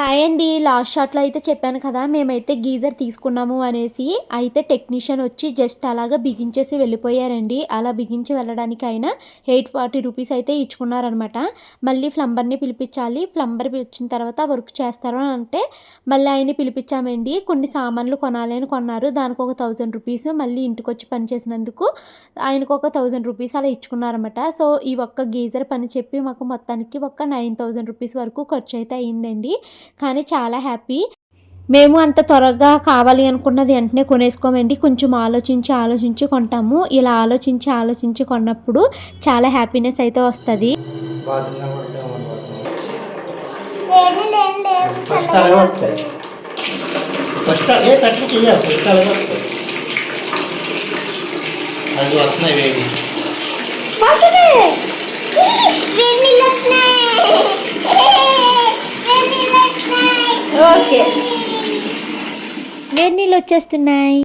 Hi అండి last షాట్లో అయితే చెప్పాను కదా మేమైతే గీజర్ తీసుకున్నాము అనేసి అయితే టెక్నీషియన్ వచ్చి జస్ట్ అలాగా బిగించేసి వెళ్ళిపోయారండి. అలా బిగించి వెళ్ళడానికి ఆయన ఎయిట్ ఫార్టీ రూపీస్ అయితే ఇచ్చుకున్నారనమాట. మళ్ళీ ప్లంబర్ని పిలిపించాలి. ప్లంబర్ వచ్చిన తర్వాత వర్క్ చేస్తారు అని అంటే మళ్ళీ ఆయన్ని పిలిపించామండి. కొన్ని సామాన్లు కొనాలి అని కొన్నారు. దానికి ఒక థౌజండ్ రూపీస్ మళ్ళీ ఇంటికి వచ్చి పని చేసినందుకు ఆయనకు ఒక థౌజండ్ రూపీస్ అలా ఇచ్చుకున్నారన్నమాట సో ఈ ఒక్క గీజర్ పని చెప్పి మాకు మొత్తానికి ఒక నైన్ థౌజండ్ రూపీస్ వరకు ఖర్చు అయితే అయ్యిందండి కానీ చాలా హ్యాపీ. మేము అంత త్వరగా కావాలి అనుకున్నది వెంటనే కొనేసుకోమండి. కొంచెం ఆలోచించి ఆలోచించి కొంటాము. ఇలా ఆలోచించి ఆలోచించి కొన్నప్పుడు చాలా హ్యాపీనెస్ అయితే వస్తుంది. బాత్రూంలో పడితే అమ్మ బాత్రూంలో. వేడి లేని లేవు ఫస్ట్ అలాగే వస్తాయి ఫస్ట్ అదే తట్టు చెయ్యాలి ఫస్ట్ అలాగే వస్తాయి అది వస్తున్నాయి వేడి వేడి నీళ్ళు వస్తున్నాయి వేడి నీళ్ళు వచ్చేస్తున్నాయి.